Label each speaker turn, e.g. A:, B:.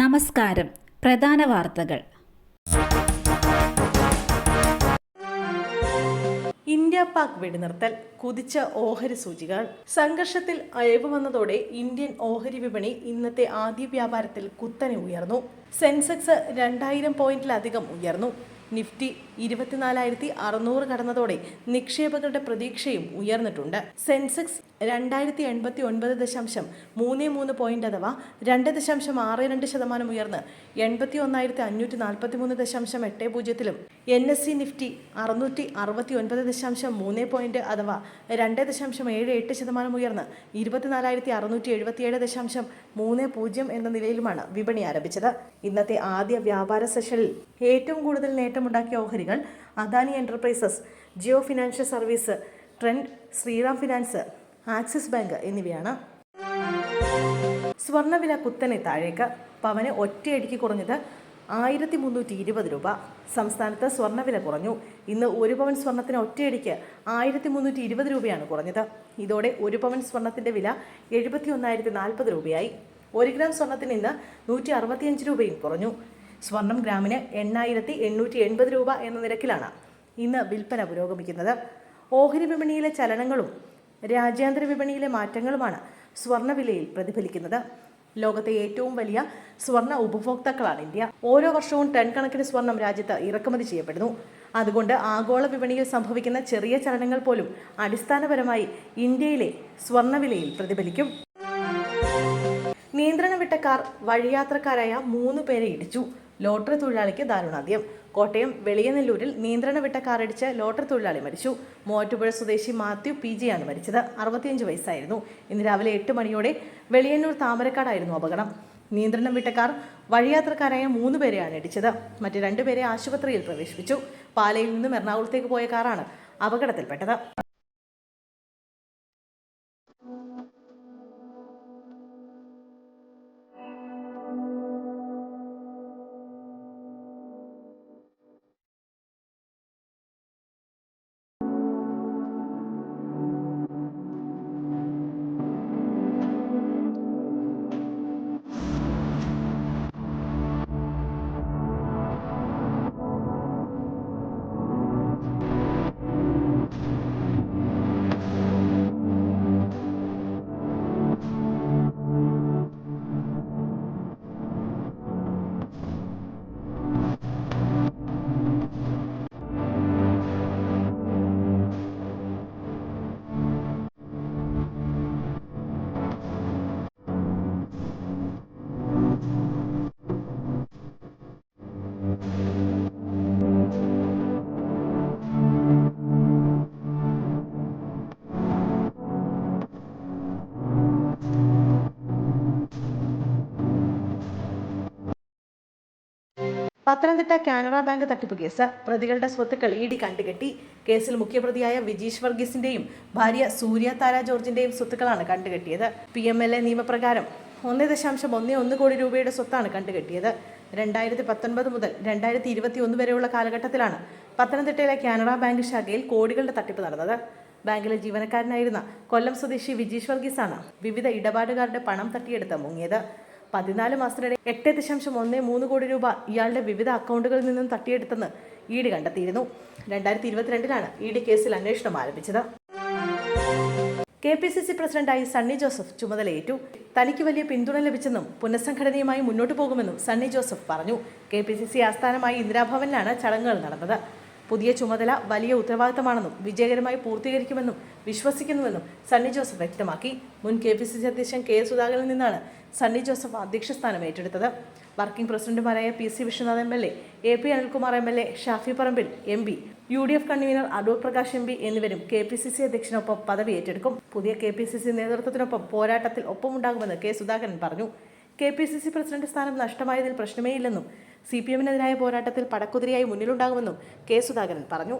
A: നമസ്കാരം. പ്രധാന വാർത്തകൾ.
B: ഇന്ത്യ പാക് വെടിനിർത്തൽ കുതിച്ച ഓഹരി സൂചികൾ. സംഘർഷത്തിൽ അയവ് വന്നതോടെ ഇന്ത്യൻ ഓഹരി വിപണി ഇന്നത്തെ ആദ്യ വ്യാപാരത്തിൽ കുത്തനെ ഉയർന്നു. സെൻസെക്സ് രണ്ടായിരം പോയിന്റിലധികം ഉയർന്നു. നിഫ്റ്റി ഇരുപത്തിനാലായിരത്തി അറുന്നൂറ് കടന്നതോടെ നിക്ഷേപകരുടെ പ്രതീക്ഷയും ഉയർന്നിട്ടുണ്ട്. സെൻസെക്സ് രണ്ടായിരത്തി എൺപത്തി ഒൻപത് ദശാംശം മൂന്ന് മൂന്ന് പോയിന്റ് അഥവാ രണ്ട് ദശാംശം ആറ് രണ്ട് ശതമാനം ഉയർന്ന് എൺപത്തി ഒന്നായിരത്തി അഞ്ഞൂറ്റി നാൽപ്പത്തി മൂന്ന് ദശാംശം എട്ട് പൂജ്യത്തിലും എൻ എസ് സി നിഫ്റ്റി അറുന്നൂറ്റി അറുപത്തി ഒൻപത് ദശാംശം മൂന്ന് പോയിന്റ് അഥവാ രണ്ട് ദശാംശം ഏഴ് എട്ട് ശതമാനം ഉയർന്ന് ഇരുപത്തിനാലായിരത്തി അറുന്നൂറ്റി എഴുപത്തിയേഴ് ദശാംശം മൂന്ന് പൂജ്യം എന്ന നിലയിലുമാണ് വിപണി ആരംഭിച്ചത്. ഇന്നത്തെ ആദ്യ വ്യാപാര സെഷനിൽ ഏറ്റവും കൂടുതൽ നേട്ടമുണ്ടാക്കിയ ഓഹരികൾ Adani enterprises Jio financial service Trent Shriram finance Axis bank എന്നിവയാണ്. സ്വർണവില കുത്തനെ താഴേക്ക്. പവന് ഒറ്റയടിക്ക് കുറഞ്ഞത് ആയിരത്തി മുന്നൂറ്റി ഇരുപത് രൂപ. സംസ്ഥാനത്ത് സ്വർണവില കുറഞ്ഞു. ഇന്ന് ഒരു പവൻ സ്വർണത്തിന് ഒറ്റയടിക്ക് ആയിരത്തി മുന്നൂറ്റി ഇരുപത് രൂപയാണ് കുറഞ്ഞത്. ഇതോടെ ഒരു പവൻ സ്വർണത്തിന്റെ വില എഴുപത്തി ഒന്നായിരത്തി നാൽപ്പത് രൂപയായി. ഒരു ഗ്രാം സ്വർണത്തിന് ഇന്ന് നൂറ്റി അറുപത്തിയഞ്ച് രൂപയും കുറഞ്ഞു. സ്വർണം ഗ്രാമിന് എണ്ണായിരത്തി എണ്ണൂറ്റി എൺപത് രൂപ എന്ന നിരക്കിലാണ് ഇന്ന് വിൽപ്പന പുരോഗമിക്കുന്നത്. ഓഹരി വിപണിയിലെ ചലനങ്ങളും രാജ്യാന്തര വിപണിയിലെ മാറ്റങ്ങളുമാണ് സ്വർണവിലയിൽ പ്രതിഫലിക്കുന്നത്. ലോകത്തെ ഏറ്റവും വലിയ സ്വർണ ഉപഭോക്താക്കളാണ് ഇന്ത്യ. ഓരോ വർഷവും ടൺ കണക്കിന് സ്വർണം രാജ്യത്ത് ഇറക്കുമതി ചെയ്യപ്പെടുന്നു. അതുകൊണ്ട് ആഗോള വിപണിയിൽ സംഭവിക്കുന്ന ചെറിയ ചലനങ്ങൾ പോലും അടിസ്ഥാനപരമായി ഇന്ത്യയിലെ സ്വർണവിലയിൽ പ്രതിഫലിക്കും. നിയന്ത്രണം വിട്ട കാർ വഴിയാത്രക്കാരായ മൂന്ന് പേരെ ഇടിച്ചു. ലോട്ടറി തൊഴിലാളിക്ക് ദാരുണാദ്യം കോട്ടയം വെളിയനെല്ലൂരിൽ നിയന്ത്രണം വിട്ട കാറിടിച്ച് ലോട്ടറി തൊഴിലാളി മരിച്ചു. മൂവാറ്റുപുഴ സ്വദേശി മാത്യു പി ജിയാണ് മരിച്ചത്. അറുപത്തിയഞ്ച് വയസ്സായിരുന്നു. ഇന്ന് രാവിലെ എട്ട് മണിയോടെ വെളിയന്നൂർ താമരക്കാടായിരുന്നു അപകടം. നിയന്ത്രണം വിട്ട കാർ വഴിയാത്രക്കാരായ മൂന്ന് പേരെയാണ് ഇടിച്ചത്. മറ്റ് രണ്ടുപേരെ ആശുപത്രിയിൽ പ്രവേശിപ്പിച്ചു. പാലയിൽ നിന്നും എറണാകുളത്തേക്ക് പോയ കാറാണ് അപകടത്തിൽപ്പെട്ടത്. പത്തനംതിട്ട കാനറ ബാങ്ക് തട്ടിപ്പ് കേസ്. പ്രതികളുടെ സ്വത്തുക്കൾ ഇ ഡി കണ്ടുകെട്ടി. കേസിൽ മുഖ്യപ്രതിയായ വിജീഷ് വർഗീസിന്റെയും ഭാര്യ സൂര്യ താര ജോർജിന്റെയും സ്വത്തുക്കളാണ് കണ്ടുകെട്ടിയത്. പി എം എൽ എ നിയമപ്രകാരം ഒന്ന് ദശാംശം ഒന്ന് ഒന്ന് കോടി രൂപയുടെ സ്വത്താണ് കണ്ടുകെട്ടിയത്. രണ്ടായിരത്തി പത്തൊൻപത് മുതൽ രണ്ടായിരത്തി ഇരുപത്തി ഒന്ന് വരെയുള്ള കാലഘട്ടത്തിലാണ് പത്തനംതിട്ടയിലെ കാനറ ബാങ്ക് ശാഖയിൽ കോടികളുടെ തട്ടിപ്പ് നടന്നത്. ബാങ്കിലെ ജീവനക്കാരനായിരുന്ന കൊല്ലം സ്വദേശി വിജീഷ് വർഗീസാണ് വിവിധ ഇടപാടുകാരുടെ പണം തട്ടിയെടുത്ത് മുങ്ങിയത്. പതിനാല് മാസത്തിനിടെ എട്ട് ദശാംശം ഒന്ന് മൂന്ന് കോടി രൂപ ഇയാളുടെ വിവിധ അക്കൗണ്ടുകളിൽ നിന്നും തട്ടിയെടുത്തെന്ന് ഇ ഡി കണ്ടെത്തിയിരുന്നു. രണ്ടായിരത്തി ഇരുപത്തിരണ്ടിലാണ് ഇ ഡി കേസിൽ അന്വേഷണം ആരംഭിച്ചത്. കെ പി സി സി പ്രസിഡന്റായി സണ്ണി ജോസഫ് ചുമതലയേറ്റു. തനിക്ക് വലിയ പിന്തുണ ലഭിച്ചെന്നും പുനഃസംഘടനയുമായി മുന്നോട്ടു പോകുമെന്നും സണ്ണി ജോസഫ് പറഞ്ഞു. കെ പി സി സി ആസ്ഥാനമായി ഇന്ദിരാഭവനിലാണ് ചടങ്ങുകൾ നടന്നത്. പുതിയ ചുമതല വലിയ ഉത്തരവാദിത്തമാണെന്നും വിജയകരമായി പൂർത്തീകരിക്കുമെന്നും വിശ്വസിക്കുന്നുവെന്നും സണ്ണി ജോസഫ് വ്യക്തമാക്കി. മുൻ കെ പി സി സി അധ്യക്ഷൻ കെ സുധാകരനിൽ നിന്നാണ് സണ്ണി ജോസഫ് അധ്യക്ഷ സ്ഥാനം ഏറ്റെടുത്തത്. വർക്കിംഗ് പ്രസിഡന്റുമാരായ P C Vishwanath M L A A P Anilkumar M L A Shafi Parambil M P U D F convener Adoor Prakash M P എന്നിവരും കെ പി സി സി അധ്യക്ഷനൊപ്പം പദവി ഏറ്റെടുക്കും. പുതിയ കെ പി സി സി നേതൃത്വത്തിനൊപ്പം പോരാട്ടത്തിൽ ഒപ്പമുണ്ടാകുമെന്ന് K Sudhakaran പറഞ്ഞു. K P C C president സ്ഥാനം നഷ്ടമായതിൽ പ്രശ്നമേയില്ലെന്നും സി പി എമ്മിനെതിരായ പോരാട്ടത്തിൽ പടക്കുതിരിയായി മുന്നിലുണ്ടാകുമെന്നും കെ സുധാകരൻ പറഞ്ഞു